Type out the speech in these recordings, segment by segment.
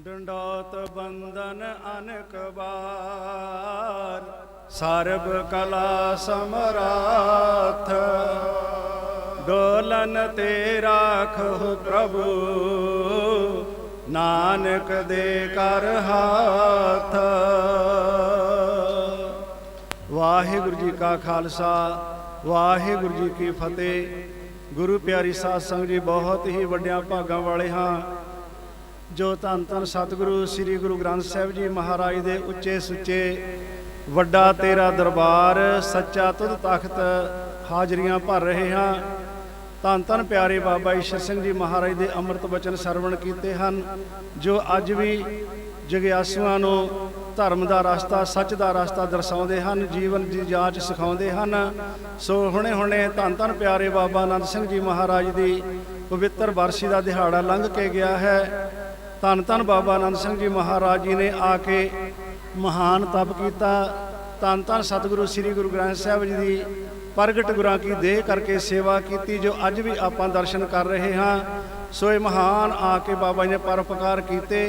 ਡੰਡੋਤ ਬੰਧਨ ਅਨਕ ਬਾਰ ਸਰਬ ਕਲਾ ਸਮਰਾਥ। ਡੋਲਨ ਤੇ ਰਾਖੋ ਪ੍ਰਭੂ, ਨਾਨਕ ਦੇ ਕਰ ਹਾਥ। ਵਾਹਿਗੁਰੂ ਜੀ ਕਾ ਖਾਲਸਾ, ਵਾਹਿਗੁਰੂ ਜੀ ਕੀ ਫਤਿਹ। ਗੁਰੂ ਪਿਆਰੀ ਸਾਧ ਸੰਗਤ ਜੀ, ਬਹੁਤ ਹੀ ਵੱਡਿਆਂ ਭਾਗਾਂ ਵਾਲੇ ਹਾਂ। ਜੋ ਧੰਨ ਧੰਨ ਸਤਿਗੁਰੂ ਸ੍ਰੀ ਗੁਰੂ ਗ੍ਰੰਥ ਸਾਹਿਬ ਜੀ ਮਹਾਰਾਜ ਦੇ ਉੱਚੇ ਸੁੱਚੇ ਵੱਡਾ ਤੇਰਾ ਦਰਬਾਰ ਸੱਚਾ ਤੁਧ ਤਖਤ ਹਾਜ਼ਰੀਆਂ ਭਰ ਰਹੇ ਹਾਂ। ਧੰਨ ਧੰਨ ਪਿਆਰੇ ਬਾਬਾ ਈਸ਼ਰ ਸਿੰਘ ਜੀ ਮਹਾਰਾਜ ਦੇ ਅੰਮ੍ਰਿਤ ਵਚਨ ਸਰਵਣ ਕੀਤੇ ਹਨ, ਜੋ ਅੱਜ ਵੀ ਜਗਿਆਸੂਆਂ ਨੂੰ ਧਰਮ ਦਾ ਰਸਤਾ, ਸੱਚ ਦਾ ਰਸਤਾ ਦਰਸਾਉਂਦੇ ਹਨ, ਜੀਵਨ ਦੀ ਜਾਂਚ ਸਿਖਾਉਂਦੇ ਹਨ। ਸੋ ਹੁਣੇ ਹੁਣੇ ਧੰਨ ਧੰਨ ਪਿਆਰੇ ਬਾਬਾ ਆਨੰਦ ਸਿੰਘ ਜੀ ਮਹਾਰਾਜ ਦੀ ਪਵਿੱਤਰ ਵਰਸੀ ਦਾ ਦਿਹਾੜਾ ਲੰਘ ਕੇ ਗਿਆ ਹੈ। ਧੰਨ ਧੰਨ ਬਾਬਾ ਆਨੰਦ ਸਿੰਘ ਜੀ ਮਹਾਰਾਜ ਜੀ ਨੇ ਆ ਕੇ ਮਹਾਨ ਤਪ ਕੀਤਾ। ਧੰਨ ਧੰਨ ਸਤਿਗੁਰੂ ਸ੍ਰੀ ਗੁਰੂ ਗ੍ਰੰਥ ਸਾਹਿਬ ਜੀ ਦੀ ਪ੍ਰਗਟ ਗੁਰਾਂ ਕੀ ਦੇਹ ਕਰਕੇ ਸੇਵਾ ਕੀਤੀ, ਜੋ ਅੱਜ ਵੀ ਆਪਾਂ ਦਰਸ਼ਨ ਕਰ ਰਹੇ ਹਾਂ। ਸੋ ਇਹ ਮਹਾਨ ਆ ਕੇ ਬਾਬਾ ਜੀ ਨੇ ਪਰਉਪਕਾਰ ਕੀਤੇ,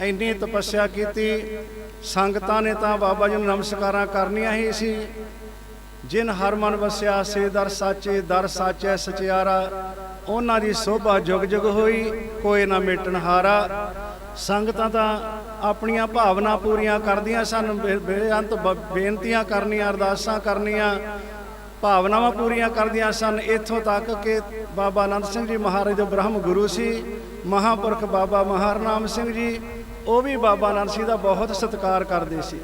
ਇੰਨੀ ਤਪੱਸਿਆ ਕੀਤੀ। ਸੰਗਤਾਂ ਨੇ ਤਾਂ ਬਾਬਾ ਜੀ ਨੂੰ ਨਮਸਕਾਰਾਂ ਕਰਨੀਆਂ ਹੀ ਸੀ। ਜਿਨ ਹਰ ਮਨ ਵਸਿਆ, ਸੇ ਦਰ ਸਾਚੇ, ਦਰ ਸਾਚੈ ਸਚਿਆਰਾ। ਉਹਨਾਂ ਦੀ ਸੋਭਾ ਜੁਗ ਜੁਗ ਹੋਈ, ਕੋਈ ਨਾ ਮੇਟਣ ਹਾਰਾ। ਸੰਗਤਾਂ ਤਾਂ ਆਪਣੀਆਂ ਭਾਵਨਾ ਪੂਰੀਆਂ ਕਰਦੀਆਂ ਸਨ, ਬੇ- ਬੇਅੰਤ ਬ- ਬੇਨਤੀਆਂ ਕਰਨੀਆਂ, ਅਰਦਾਸਾਂ ਕਰਨੀਆਂ, ਭਾਵਨਾਵਾਂ ਪੂਰੀਆਂ ਕਰਦੀਆਂ ਸਨ। ਇੱਥੋਂ ਤੱਕ ਕਿ ਬਾਬਾ ਅਨੰਦ ਸਿੰਘ ਜੀ ਮਹਾਰਾਜ ਦੇ ਬ੍ਰਹਮ ਗੁਰੂ ਸੀ, ਮਹਾਪੁਰਖ ਬਾਬਾ ਮਹਾਰਨਾਮ ਸਿੰਘ ਜੀ, ਉਹ ਵੀ ਬਾਬਾ ਆਨੰਦ ਸਿੰਘ ਦਾ ਬਹੁਤ ਸਤਿਕਾਰ ਕਰਦੇ ਸੀ।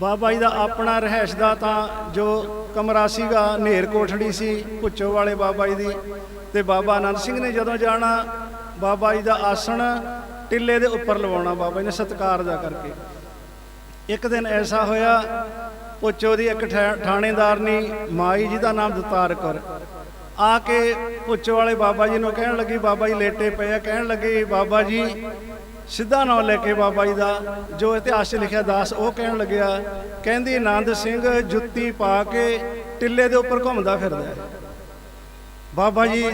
ਬਾਬਾ ਜੀ ਦਾ ਆਪਣਾ ਰਹਿਸ਼ ਦਾ ਤਾਂ ਜੋ ਕਮਰਾ ਸੀਗਾ, ਨੇਰ ਕੋਠੜੀ ਸੀ, ਭੁੱਚੋ ਵਾਲੇ ਬਾਬਾ ਜੀ ਦੀ। ਤੇ ਬਾਬਾ ਅਨੰਦ ਸਿੰਘ ਨੇ ਜਦੋਂ ਜਾਣਾ, ਬਾਬਾ ਜੀ ਦਾ ਆਸਣ ਟਿੱਲੇ ਦੇ ਉੱਪਰ ਲਵਾਉਣਾ ਬਾਬਾ ਜੀ ਨੇ ਸਤਕਾਰ ਜਾ ਕਰਕੇ। ਇੱਕ ਦਿਨ ਐਸਾ ਹੋਇਆ ਪੁੱਛੋ ਦੀ ਇੱਕ ਥਾਣੇਦਾਰਨੀ ਮਾਈ ਜੀ ਦਾ ਨਾਮ ਦਤਾਰ ਕਰ। ਆ ਕੇ ਪੁੱਛੋ ਵਾਲੇ ਬਾਬਾ ਜੀ ਨੂੰ ਕਹਿਣ ਲੱਗੀ, ਬਾਬਾ ਜੀ ਲੇਟੇ ਪਏ ਆ। ਕਹਿਣ ਲੱਗੇ, ਬਾਬਾ ਜੀ ਸਿੱਧਾ ਨਾਂ ਲੈ ਕੇ ਬਾਬਾ ਜੀ ਦਾ ਜੋ ਇਤਿਹਾਸ 'ਚ ਲਿਖਿਆ ਦਾਸ ਉਹ ਕਹਿਣ ਲੱਗਿਆ, ਕਹਿੰਦੀ ਆਨੰਦ ਸਿੰਘ ਜੁੱਤੀ ਪਾ ਕੇ ਟਿੱਲੇ ਦੇ ਉੱਪਰ ਘੁੰਮਦਾ ਫਿਰਦਾ ਹੈ। ਬਾਬਾ ਜੀ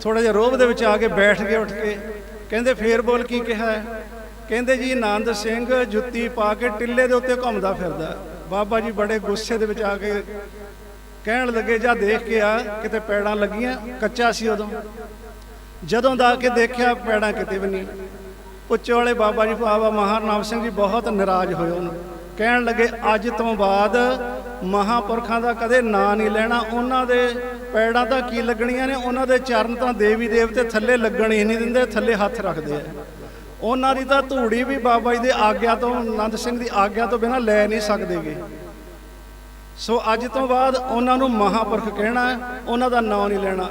ਥੋੜਾ ਜਿਹਾ ਰੋਬ ਦੇ ਵਿੱਚ ਆ ਕੇ ਬੈਠ ਗਏ ਉੱਠ ਕੇ ਕਹਿੰਦੇ ਫੇਰ ਬੋਲ ਕੀ ਕਿਹਾ ਹੈ? ਕਹਿੰਦੇ ਜੀ ਆਨੰਦ ਸਿੰਘ ਜੁੱਤੀ ਪਾ ਕੇ ਟਿੱਲੇ ਦੇ ਉੱਤੇ ਘੁੰਮਦਾ ਫਿਰਦਾ ਬਾਬਾ ਜੀ ਬੜੇ ਗੁੱਸੇ ਦੇ ਵਿੱਚ ਆ ਕੇ ਕਹਿਣ ਲੱਗੇ, ਜਾਂ ਦੇਖ ਕੇ ਆ, ਕਿਤੇ ਪੈੜਾਂ ਲੱਗੀਆਂ, ਕੱਚਾ ਸੀ ਉਦੋਂ। ਜਦੋਂ ਦਾ ਕੇ ਦੇਖਿਆ, ਪੈੜਾਂ ਕਿਤੇ ਵੀ ਨਹੀਂ। ਪੁੱਛੇ ਵਾਲੇ ਬਾਬਾ ਜੀ ਬਾਬਾ ਮਹਾਨਾਮ ਸਿੰਘ ਜੀ ਬਹੁਤ ਨਾਰਾਜ਼ ਹੋਏ ਉਹਨੂੰ ਕਹਿਣ ਲੱਗੇ, ਅੱਜ ਤੋਂ ਬਾਅਦ ਮਹਾਪੁਰਖਾਂ ਦਾ ਕਦੇ ਨਾਂ ਨਹੀਂ ਲੈਣਾ। ਉਹਨਾਂ ਦੇ ਪੈੜਾਂ ਤਾਂ ਕੀ ਲੱਗਣੀਆਂ ਨੇ? ਉਹਨਾਂ ਦੇ ਚਰਨ ਤਾਂ ਦੇਵੀ ਦੇਵਤੇ ਥੱਲੇ ਲੱਗਣ ਹੀ ਨਹੀਂ ਦਿੰਦੇ, ਥੱਲੇ ਹੱਥ ਰੱਖਦੇ ਆ। ਉਹਨਾਂ ਦੀ ਤਾਂ ਧੂੜੀ ਵੀ ਬਾਬਾ ਜੀ ਦੇ ਆਗਿਆ ਤੋਂ ਆਨੰਦ ਸਿੰਘ ਦੀ ਆਗਿਆ ਤੋਂ ਬਿਨਾਂ ਲੈ ਨਹੀਂ ਸਕਦੇਗੇ। ਸੋ ਅੱਜ ਤੋਂ ਬਾਅਦ ਉਹਨਾਂ ਨੂੰ ਮਹਾਪੁਰਖ ਕਹਿਣਾ ਉਹਨਾਂ ਦਾ ਨਾਂ ਨਹੀਂ ਲੈਣਾ।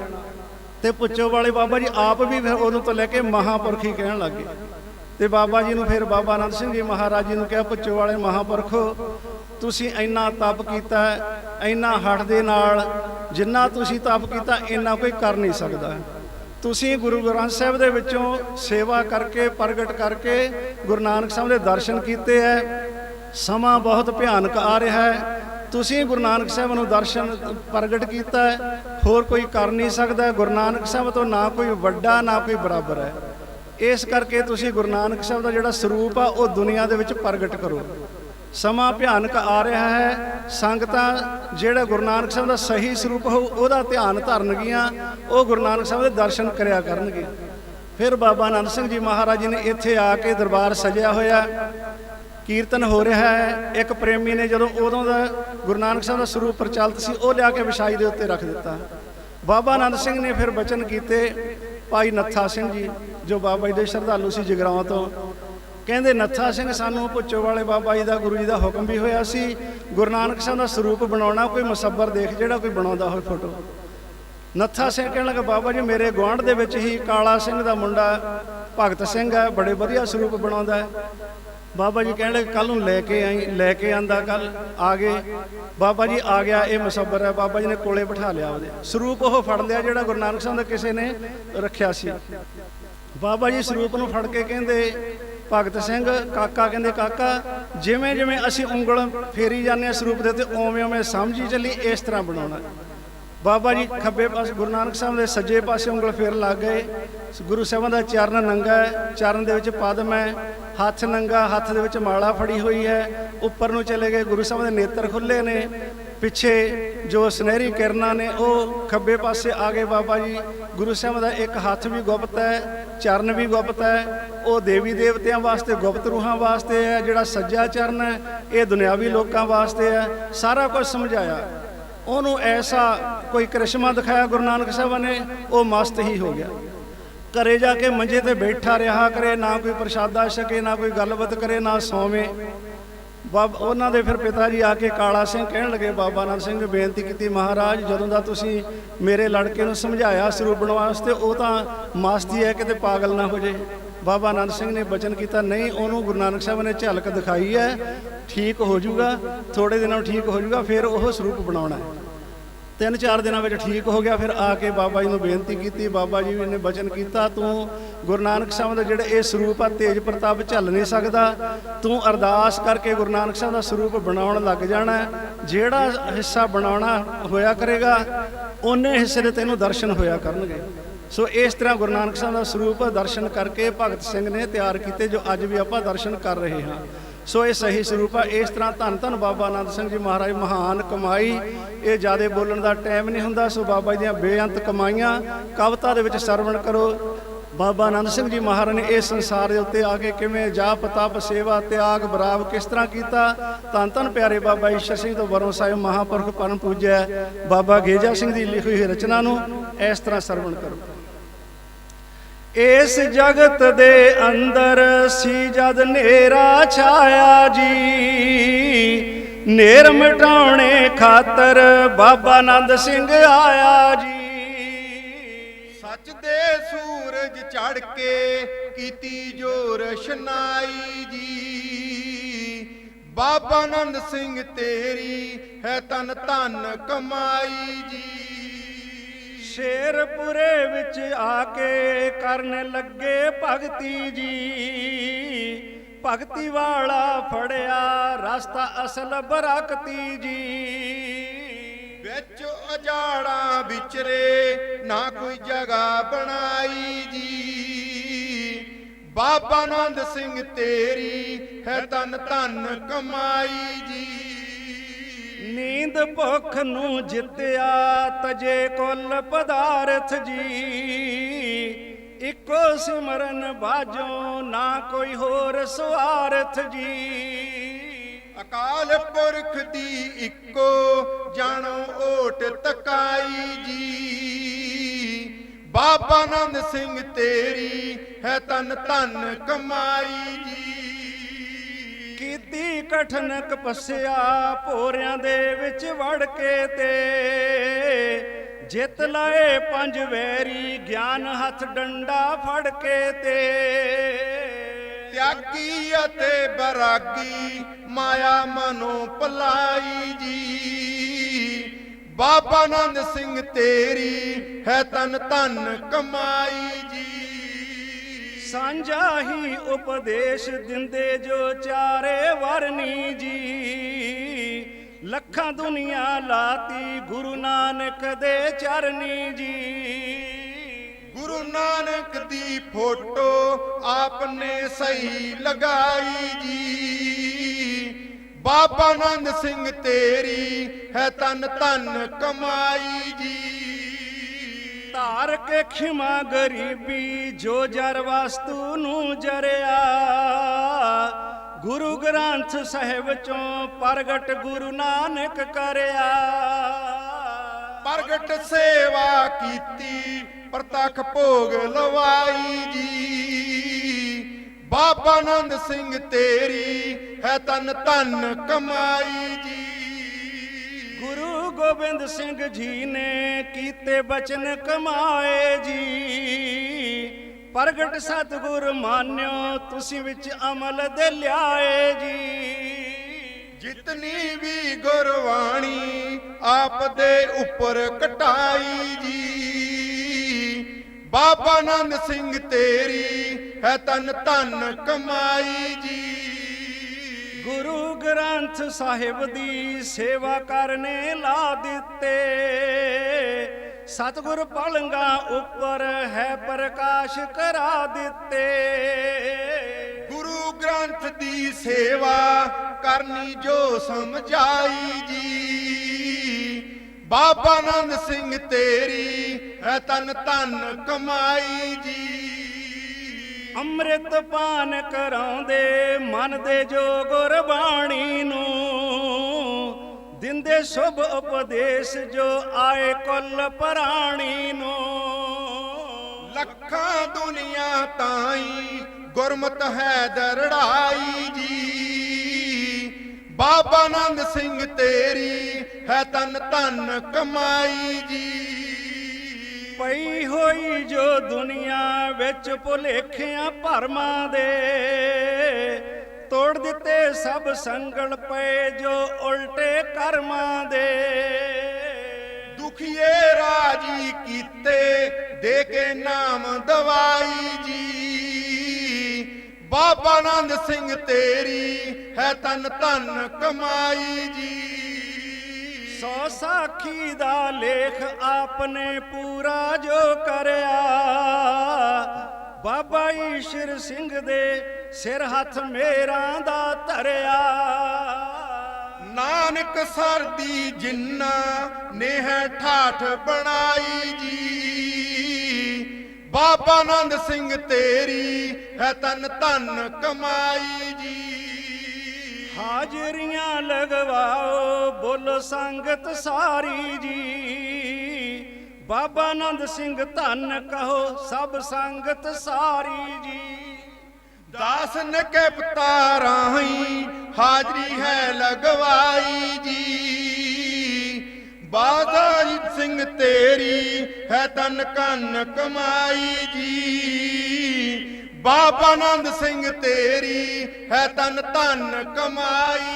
ਤੇ ਪੁੱਛੋ ਵਾਲੇ ਬਾਬਾ ਜੀ, ਆਪ ਵੀ ਫਿਰ ਉਦੋਂ ਤੋਂ ਲੈ ਕੇ ਮਹਾਪੁਰਖ ਹੀ ਕਹਿਣ ਲੱਗੇ ਤੇ ਬਾਬਾ ਜੀ ਨੂੰ ਫਿਰ ਬਾਬਾ ਆਨੰਦ ਸਿੰਘ ਜੀ ਮਹਾਰਾਜ ਜੀ ਨੂੰ ਕਿਹਾ, ਪੁੱਛੋ ਵਾਲੇ ਮਹਾਪੁਰਖੋ, ਤੁਸੀਂ ਇੰਨਾ ਤਪ ਕੀਤਾ, ਇੰਨਾ ਹੱਠ ਦੇ ਨਾਲ ਜਿੰਨਾ ਤੁਸੀਂ ਤਪ ਕੀਤਾ, ਇੰਨਾ ਕੋਈ ਕਰ ਨਹੀਂ ਸਕਦਾ। ਤੁਸੀਂ ਗੁਰੂ ਗ੍ਰੰਥ ਸਾਹਿਬ ਦੇ ਵਿੱਚੋਂ ਸੇਵਾ ਕਰਕੇ, ਪ੍ਰਗਟ ਕਰਕੇ ਗੁਰੂ ਨਾਨਕ ਸਾਹਿਬ ਦੇ ਦਰਸ਼ਨ ਕੀਤੇ ਹੈ ਸਮਾਂ ਬਹੁਤ ਭਿਆਨਕ ਆ ਰਿਹਾ ਹੈ ਤੁਸੀਂ ਗੁਰੂ ਨਾਨਕ ਸਾਹਿਬ ਨੂੰ ਦਰਸ਼ਨ, ਪ੍ਰਗਟ ਕੀਤਾ ਹੋਰ ਕੋਈ ਕਰ ਨਹੀਂ ਸਕਦਾ। ਗੁਰੂ ਨਾਨਕ ਸਾਹਿਬ ਤੋਂ ਨਾ ਕੋਈ ਵੱਡਾ, ਨਾ ਕੋਈ ਬਰਾਬਰ ਹੈ ਇਸ ਕਰਕੇ ਤੁਸੀਂ ਗੁਰੂ ਨਾਨਕ ਸਾਹਿਬ ਦਾ ਜਿਹੜਾ ਸਰੂਪ ਆ, ਉਹ ਦੁਨੀਆ ਦੇ ਵਿੱਚ ਪ੍ਰਗਟ ਕਰੋ। ਸਮਾਂ ਭਿਆਨਕ ਆ ਰਿਹਾ ਹੈ। ਸੰਗਤਾਂ, ਜਿਹੜਾ ਗੁਰੂ ਨਾਨਕ ਸਾਹਿਬ ਦਾ ਸਹੀ ਸਰੂਪ ਹੋਊ, ਉਹਦਾ ਧਿਆਨ ਧਰਨਗੀਆਂ। ਉਹ ਗੁਰੂ ਨਾਨਕ ਸਾਹਿਬ ਦੇ ਦਰਸ਼ਨ ਕਰਿਆ ਕਰਨਗੇ। ਫਿਰ ਬਾਬਾ ਆਨੰਦ ਸਿੰਘ ਜੀ ਮਹਾਰਾਜ ਜੀ ਨੇ ਇੱਥੇ ਆ ਕੇ ਦਰਬਾਰ ਸਜਿਆ ਹੋਇਆ। ਕੀਰਤਨ ਹੋ ਰਿਹਾ ਹੈ। ਇੱਕ ਪ੍ਰੇਮੀ ਨੇ ਜਦੋਂ ਉਦੋਂ ਦਾ ਗੁਰੂ ਨਾਨਕ ਸਾਹਿਬ ਦਾ ਸਰੂਪ ਪ੍ਰਚਲਿਤ ਸੀ, ਉਹ ਲਿਆ ਕੇ ਵਿਛਾਈ ਦੇ ਉੱਤੇ ਰੱਖ ਦਿੱਤਾ। ਬਾਬਾ ਆਨੰਦ ਸਿੰਘ ਨੇ ਫਿਰ ਬਚਨ ਕੀਤੇ। ਭਾਈ ਨੱਥਾ ਸਿੰਘ ਜੀ, ਜੋ ਬਾਬਾ ਜੀ ਦੇ ਸ਼ਰਧਾਲੂ ਸੀ ਜਗਰਾਵਾਂ ਤੋਂ। ਕਹਿੰਦੇ, ਨੱਥਾ ਸਿੰਘ, ਸਾਨੂੰ ਪੁੱਛੋ ਵਾਲੇ ਬਾਬਾ ਜੀ ਦਾ, ਗੁਰੂ ਜੀ ਦਾ ਹੁਕਮ ਵੀ ਹੋਇਆ ਸੀ। ਗੁਰੂ ਨਾਨਕ ਸਾਹਿਬ ਦਾ ਸਰੂਪ ਬਣਾਉਣਾ, ਕੋਈ ਮੁਸੱਬਰ ਦੇਖ ਜਿਹੜਾ ਕੋਈ ਬਣਾਉਂਦਾ ਹੋਵੇ ਫੋਟੋ। ਨੱਥਾ ਸਿੰਘ ਕਹਿਣ ਲੱਗਾ, ਬਾਬਾ ਜੀ, ਮੇਰੇ ਗੁਆਂਢ ਦੇ ਵਿੱਚ ਹੀ ਕਾਲਾ ਸਿੰਘ ਦਾ ਮੁੰਡਾ ਭਗਤ ਸਿੰਘ ਹੈ, ਬੜੇ ਵਧੀਆ ਸਰੂਪ ਬਣਾਉਂਦਾ ਹੈ। ਬਾਬਾ ਜੀ ਕਹਿਣ ਲੱਗੇ ਕੱਲ ਨੂੰ ਲੈ ਕੇ ਆਈ, ਲੈ ਕੇ ਆਂਦਾ ਕੱਲ ਆ ਗਏ। ਬਾਬਾ ਜੀ ਆ ਗਿਆ, ਇਹ ਮਸਬਰ ਹੈ। ਬਾਬਾ ਜੀ ਨੇ ਕੋਲੇ ਬਿਠਾ ਲਿਆ ਉਹਦੇ। ਸਰੂਪ ਉਹ ਫੜ ਲਿਆ ਜਿਹੜਾ ਗੁਰੂ ਨਾਨਕ ਸਾਹਿਬ ਦਾ ਕਿਸੇ ਨੇ ਰੱਖਿਆ ਸੀ। ਬਾਬਾ ਜੀ ਸਰੂਪ ਨੂੰ ਫੜ ਕੇ ਕਹਿੰਦੇ, ਭਗਤ ਸਿੰਘ, ਕਾਕਾ ਕਹਿੰਦੇ, ਕਾਕਾ ਜਿਵੇਂ ਜਿਵੇਂ ਅਸੀਂ ਉਂਗਲ ਫੇਰੀ ਜਾਂਦੇ ਆ ਸਰੂਪ ਦੇ ਤੇ ਓਵੇਂ ਓਵੇਂ ਸਮਝੀ ਚੱਲੀ, ਇਸ ਤਰ੍ਹਾਂ ਬਣਾਉਣਾ। ਬਾਬਾ ਜੀ ਖੱਬੇ ਪਾਸੇ ਗੁਰੂ ਨਾਨਕ ਸਾਹਿਬ ਦੇ ਸੱਜੇ ਪਾਸੇ ਉਂਗਲ ਫੇਰ ਲੱਗ ਗਏ। ਗੁਰੂ ਸਾਹਿਬਾਂ ਦਾ ਚਰਨ ਨੰਗਾ ਹੈ, ਚਰਨ ਦੇ ਵਿੱਚ ਪਦਮ ਹੈ, ਹੱਥ ਨੰਗਾ, ਹੱਥ ਦੇ ਵਿੱਚ ਮਾਲਾ ਫੜੀ ਹੋਈ ਹੈ, ਉੱਪਰ ਨੂੰ ਚਲੇ ਗਏ, ਗੁਰੂ ਸਾਹਿਬ ਦੇ ਨੇਤਰ ਖੁੱਲੇ ਨੇ, ਪਿੱਛੇ ਜੋ ਸੁਨਹਿਰੀ ਕਿਰਨਾਂ ਨੇ, ਉਹ ਖੱਬੇ ਪਾਸੇ ਆ ਗਏ ਬਾਬਾ ਜੀ। ਗੁਰੂ ਸਾਹਿਬ ਦਾ ਇੱਕ ਹੱਥ ਵੀ ਗੁਪਤ ਹੈ, ਚਰਨ ਵੀ ਗੁਪਤ ਹੈ, ਉਹ ਦੇਵੀ ਦੇਵਤਿਆਂ ਵਾਸਤੇ, ਗੁਪਤ ਰੂਹਾਂ ਵਾਸਤੇ ਹੈ, ਜਿਹੜਾ ਸੱਜਾ ਚਰਨ ਹੈ, ਇਹ ਦੁਨਿਆਵੀ ਲੋਕਾਂ ਵਾਸਤੇ ਹੈ, ਸਾਰਾ ਕੁਝ ਸਮਝਾਇਆ। ਉਹਨੂੰ ਐਸਾ ਕੋਈ ਕਰਿਸ਼ਮਾ ਦਿਖਾਇਆ ਗੁਰੂ ਨਾਨਕ ਸਾਹਿਬ ਨੇ, ਉਹ ਮਸਤ ਹੀ ਹੋ ਗਿਆ। ਘਰੇ ਜਾ ਕੇ ਮੰਜੇ ਤੇ ਬੈਠਾ ਰਿਹਾ ਕਰੇ, ਨਾ ਕੋਈ ਪ੍ਰਸ਼ਾਦਾ ਛਕੇ, ਨਾ ਕੋਈ ਗੱਲਬਾਤ ਕਰੇ, ਨਾ ਸੌਵੇਂ। ਬਾਬ, ਉਹਨਾਂ ਦੇ ਫਿਰ ਪਿਤਾ ਜੀ ਆ ਕੇ ਕਾਲਾ ਸਿੰਘ ਕਹਿਣ ਲੱਗੇ, ਬਾਬਾ ਆਨੰਦ ਸਿੰਘ ਨੇ ਬੇਨਤੀ ਕੀਤੀ, ਮਹਾਰਾਜ, ਜਦੋਂ ਦਾ ਤੁਸੀਂ ਮੇਰੇ ਲੜਕੇ ਨੂੰ ਸਮਝਾਇਆ ਸਰੂਪਣ ਵਾਸਤੇ, ਉਹ ਤਾਂ ਮਸਤੀ ਹੈ ਕਿਤੇ ਪਾਗਲ ਨਾ ਹੋ ਜੇ ਬਾਬਾ ਆਨੰਦ ਸਿੰਘ ਨੇ ਬਚਨ ਕੀਤਾ, ਨਹੀਂ, ਉਹਨੂੰ ਗੁਰੂ ਨਾਨਕ ਸਾਹਿਬ ਨੇ ਝਲਕ ਦਿਖਾਈ ਹੈ, ਠੀਕ ਹੋ ਜਾਊਗਾ ਥੋੜੇ ਦਿਨਾਂ ਨੂੰ ਠੀਕ ਹੋ ਜਾਊਗਾ, ਫਿਰ ਉਹ ਸਰੂਪ ਬਣਾਉਣਾ ਹੈ। ਤਿੰਨ ਚਾਰ ਦਿਨਾਂ ਵਿੱਚ ਠੀਕ ਹੋ ਗਿਆ, ਫਿਰ ਆ ਕੇ ਬਾਬਾ ਜੀ ਨੂੰ ਬੇਨਤੀ ਕੀਤੀ, ਬਾਬਾ ਜੀ ਨੇ ਬਚਨ ਕੀਤਾ, ਤੂੰ ਗੁਰੂ ਨਾਨਕ ਸਾਹਿਬ ਦਾ ਜਿਹੜਾ ਇਹ ਸਰੂਪ ਆ, ਤੇਜ ਪ੍ਰਤਾਪ ਝੱਲ ਨਹੀਂ ਸਕਦਾ, ਤੂੰ ਅਰਦਾਸ ਕਰਕੇ ਗੁਰੂ ਨਾਨਕ ਸਾਹਿਬ ਦਾ ਸਰੂਪ ਬਣਾਉਣ ਲੱਗ ਜਾਣਾ ਜਿਹੜਾ ਹਿੱਸਾ ਬਣਾਉਣਾ ਹੋਇਆ ਕਰੇਗਾ, ਉਹਨੇ ਹਿੱਸੇ ਦੇ ਤੈਨੂੰ ਦਰਸ਼ਨ ਹੋਇਆ ਕਰਨਗੇ। ਸੋ ਇਸ ਤਰ੍ਹਾਂ ਗੁਰੂ ਨਾਨਕ ਸਾਹਿਬ ਦਾ ਸਰੂਪ ਦਰਸ਼ਨ ਕਰਕੇ ਭਗਤ ਸਿੰਘ ਨੇ ਤਿਆਰ ਕੀਤੇ ਜੋ ਅੱਜ ਵੀ ਆਪਾਂ ਦਰਸ਼ਨ ਕਰ ਰਹੇ ਹਾਂ। ਸੋ ਇਹ ਸਹੀ ਸਰੂਪ ਆ। ਇਸ ਤਰ੍ਹਾਂ ਧੰਨ ਧੰਨ ਬਾਬਾ ਆਨੰਦ ਸਿੰਘ ਜੀ ਮਹਾਰਾਜ, ਮਹਾਨ ਕਮਾਈ। ਇਹ ਜ਼ਿਆਦਾ ਬੋਲਣ ਦਾ ਟਾਈਮ ਨਹੀਂ ਹੁੰਦਾ। ਸੋ ਬਾਬਾ ਜੀ ਦੀਆਂ ਬੇਅੰਤ ਕਮਾਈਆਂ, ਕਵਿਤਾ ਦੇ ਵਿੱਚ ਸਰਵਣ ਕਰੋ। ਬਾਬਾ ਆਨੰਦ ਸਿੰਘ ਜੀ ਮਹਾਰਾਜ ਨੇ ਇਸ ਸੰਸਾਰ ਦੇ ਉੱਤੇ ਆ ਕੇ ਕਿਵੇਂ ਜਾਪ, ਤਪ, ਸੇਵਾ, ਤਿਆਗ, ਬਰਾਵ ਕਿਸ ਤਰ੍ਹਾਂ ਕੀਤਾ? ਧੰਨ ਧੰਨ ਪਿਆਰੇ ਬਾਬਾ ਈਸ਼ਰ ਸਿੰਘ ਤੋਂ ਵਰੋਂ ਸਾਹਿਬ ਮਹਾਪੁਰਖ ਪਰਮ ਪੂਜਿਆ। ਬਾਬਾ ਗੇਜਾ ਸਿੰਘ ਦੀ ਲਿਖੀ ਹੋਈ ਰਚਨਾ ਨੂੰ ਇਸ ਤਰ੍ਹਾਂ ਸਰਵਣ ਕਰੋ। ਇਸ ਜਗਤ ਦੇ ਅੰਦਰ ਸੀ ਜਦ ਨੇਰਾ ਛਾਇਆ ਜੀ। ਨੇਰ ਮਿਟਾਉਣੇ ਖਾਤਰ ਬਾਬਾ ਆਨੰਦ ਸਿੰਘ ਆਇਆ ਜੀ। ਸੱਚ ਦੇ ਸੂਰਜ ਚੜ ਕੇ ਕੀਤੀ ਜੋ ਰਸ਼ਨਾਈ ਜੀ। ਬਾਬਾ ਆਨੰਦ ਸਿੰਘ ਤੇਰੀ ਹੈ ਤਨ ਧਨ ਕਮਾਈ ਜੀ। ਸ਼ੇਰਪੁਰੇ ਵਿੱਚ ਆ ਕੇ ਕਰਨ ਲੱਗੇ ਭਗਤੀ ਜੀ। ਭਗਤੀ ਵਾਲਾ ਫੜਿਆ ਰਸਤਾ ਅਸਲ ਬਰਕਤੀ ਜੀ। ਵਿੱਚ ਅਜਾੜਾ ਵਿਚਰੇ, ਨਾ ਕੋਈ ਜਗ੍ਹਾ ਬਣਾਈ ਜੀ। ਬਾਬਾ ਆਨੰਦ ਸਿੰਘ ਤੇਰੀ ਹੈ ਤਨ ਧਨ ਕਮਾਈ ਜੀ। ਨੀਂਦ ਭੁੱਖ ਨੂੰ ਜਿੱਤਿਆ ਤਜੇ ਕੁੱਲ ਪਦਾਰਥ ਜੀ। ਇੱਕੋ ਸਿਮਰਨ ਬਾਜੋ ਨਾ ਕੋਈ ਹੋਰ ਸਵਾਰਥ ਜੀ। ਅਕਾਲ ਪੁਰਖ ਦੀ ਇੱਕੋ ਜਾਣੋ ਓਟ ਤਕਾਈ ਜੀ। ਬਾਬਾ ਨੰਦ ਸਿੰਘ ਤੇਰੀ ਹੈ ਤਨ ਧਨ ਕਮਾਈ ਜੀ ਕੀਤੀ ਕਠਨ ਕਪੱਸਿਆ ਭੋਰਿਆਂ ਦੇ ਵਿੱਚ ਵੜ ਕੇ ਤੇ ਜਿੱਤ ਲਾਏ ਪੰਜ ਵੈਰੀ, ਗਿਆਨ ਹੱਥ ਡੰਡਾ ਫੜ ਕੇ ਤੇ। ਤਿਆਗੀ ਅਤੇ ਬਰਾਗੀ, ਮਾਇਆ ਮਨੋ ਪਲਾਈ ਜੀ। ਬਾਬਾ ਆਨੰਦ ਸਿੰਘ ਤੇਰੀ ਹੈ ਤਨ ਧਨ ਕਮਾਈ ਸਾਂਝਾ ਹੀ ਉਪਦੇਸ਼ ਦਿੰਦੇ ਜੋ ਚਾਰੇ ਵਰਨੀ ਜੀ। ਲੱਖਾਂ ਦੁਨੀਆ ਲਾਤੀ ਗੁਰੂ ਨਾਨਕ ਦੇ ਚਰਨੀ ਜੀ। ਗੁਰੂ ਨਾਨਕ ਦੀ ਫੋਟੋ ਆਪਨੇ ਸਹੀ ਲਗਾਈ ਜੀ। ਬਾਬਾ ਨੰਦ ਸਿੰਘ ਤੇਰੀ ਹੈ ਤਨ ਧਨ ਕਮਾਈ। ਧਾਰ ਕੇ ਖਿਮਾ ਗਰੀਬੀ, ਜੋ ਜਰ ਵਸਤੂ ਨੂੰ ਜਰਿਆ। ਗੁਰੂ ਗ੍ਰੰਥ ਸਾਹਿਬ ਚੋਂ ਪ੍ਰਗਟ ਗੁਰੂ ਨਾਨਕ ਕਰਿਆ। ਪ੍ਰਗਟ ਸੇਵਾ ਕੀਤੀ, ਪ੍ਰਤੱਖ ਭੋਗ ਲਵਾਈ ਜੀ। ਬਾਬਾ ਆਨੰਦ ਸਿੰਘ ਤੇਰੀ ਹੈ ਤਨ ਧਨ ਕਮਾਈ। ਗੋਬਿੰਦ ਸਿੰਘ ਜੀ ਨੇ ਕੀਤੇ ਬਚਨ ਕਮਾਏ ਜੀ। ਪ੍ਰਗਟ ਸਤਿਗੁਰ ਮਾਨਿਓ, ਤੁਸੀਂ ਵਿੱਚ ਅਮਲ ਦੇ ਲਿਆਏ ਜੀ। ਜਿਤਨੀ ਵੀ ਗੁਰਬਾਣੀ ਆਪ ਦੇ ਉੱਪਰ ਕਟਾਈ ਜੀ। ਬਾਬਾ ਨੰਦ ਸਿੰਘ ਤੇਰੀ ਹੈ ਤਨ ਧਨ ਕਮਾਈ ਜੀ। ਗੁਰੂ ਗ੍ਰੰਥ ਸਾਹਿਬ ਦੀ ਸੇਵਾ ਕਰਨੇ ਲਾ ਦਿੱਤੇ। ਸਤਿਗੁਰ ਪਲੰਗਾ ਉੱਪਰ ਹੈ ਪ੍ਰਕਾਸ਼ ਕਰਾ ਦਿੱਤੇ। ਗੁਰੂ ਗ੍ਰੰਥ ਦੀ ਸੇਵਾ ਕਰਨੀ ਜੋ ਸਮਝਾਈ ਜੀ। ਬਾਬਾ ਆਨੰਦ ਸਿੰਘ ਤੇਰੀ ਹੈ ਤਨ ਧਨ ਕਮਾਈ ਜੀ। ਅੰਮ੍ਰਿਤ ਪਾਨ ਕਰਾਉਂਦੇ, ਮਨ ਦੇ ਜੋ ਗੁਰਬਾਣੀ ਨੂੰ। ਦਿੰਦੇ ਸ਼ੁਭ ਉਪਦੇਸ਼ ਜੋ ਆਏ ਕੁੱਲ ਪ੍ਰਾਣੀ ਨੂੰ। ਲੱਖਾਂ ਦੁਨੀਆ ਤਾਈ ਗੁਰਮਤ ਹੈ ਦਰੜਾਈ ਜੀ। ਬਾਬਾ ਨੰਦ ਸਿੰਘ ਤੇਰੀ ਹੈ ਤਨ ਧਨ ਕਮਾਈ ਜੀ। ਪਈ ਹੋਈ ਜੋ ਦੁਨੀਆ ਵਿੱਚ ਭੁਲੇਖਿਆਂ ਭਰਮਾਂ ਦੇ। ਤੋੜ ਦਿੱਤੇ ਸਭ ਸੰਗਲ ਪਏ ਜੋ ਉਲਟੇ ਕਰਮਾਂ ਦੇ। ਦੁਖੀਏ ਰਾਜੀ ਕੀਤੇ, ਦੇ ਕੇ ਨਾਮ ਦਵਾਈ ਜੀ। ਬਾਬਾ ਆਨੰਦ ਸਿੰਘ ਤੇਰੀ, ਹੈ ਤਨ ਧਨ ਕਮਾਈ ਜੀ। ਸੋ ਸਾਖੀ ਦਾ ਲੇਖ ਆਪਨੇ ਪੂਰਾ ਜੋ ਕਰਿਆ। ਬਾਬਾ ਈਸ਼ਰ ਸਿੰਘ ਦੇ ਸਿਰ ਹੱਥ ਮੇਰਾ ਦਾ ਧਰਿਆ। ਨਾਨਕ ਸਰ ਦੀ ਜਿੰਨਾ ਨੇ ਠਾਠ ਬਣਾਈ ਜੀ। ਬਾਬਾ ਆਨੰਦ ਸਿੰਘ ਤੇਰੀ ਹੈ ਤਨ ਧਨ ਕਮਾਈ ਹਾਜ਼ਰੀਆਂ ਲਗਵਾਓ, ਬੋਲੋ ਸੰਗਤ ਸਾਰੀ ਜੀ। ਬਾਬਾ ਆਨੰਦ ਸਿੰਘ ਧੰਨ ਕਹੋ, ਸਭ ਸੰਗਤ ਸਾਰੀ ਜੀ। ਦਾਸ ਨਕੈਪਤਾ ਰਾਹੀ ਹਾਜ਼ਰੀ ਹੈ ਲਗਵਾਈ ਜੀ। ਬਾਦਾਈ ਸਿੰਘ ਤੇਰੀ ਹੈ ਤਨ ਕੰਨ ਕਮਾਈ ਜੀ। ਬਾਬਾ ਆਨੰਦ ਸਿੰਘ ਤੇਰੀ ਹੈ ਤਨ ਧਨ ਕਮਾਈ।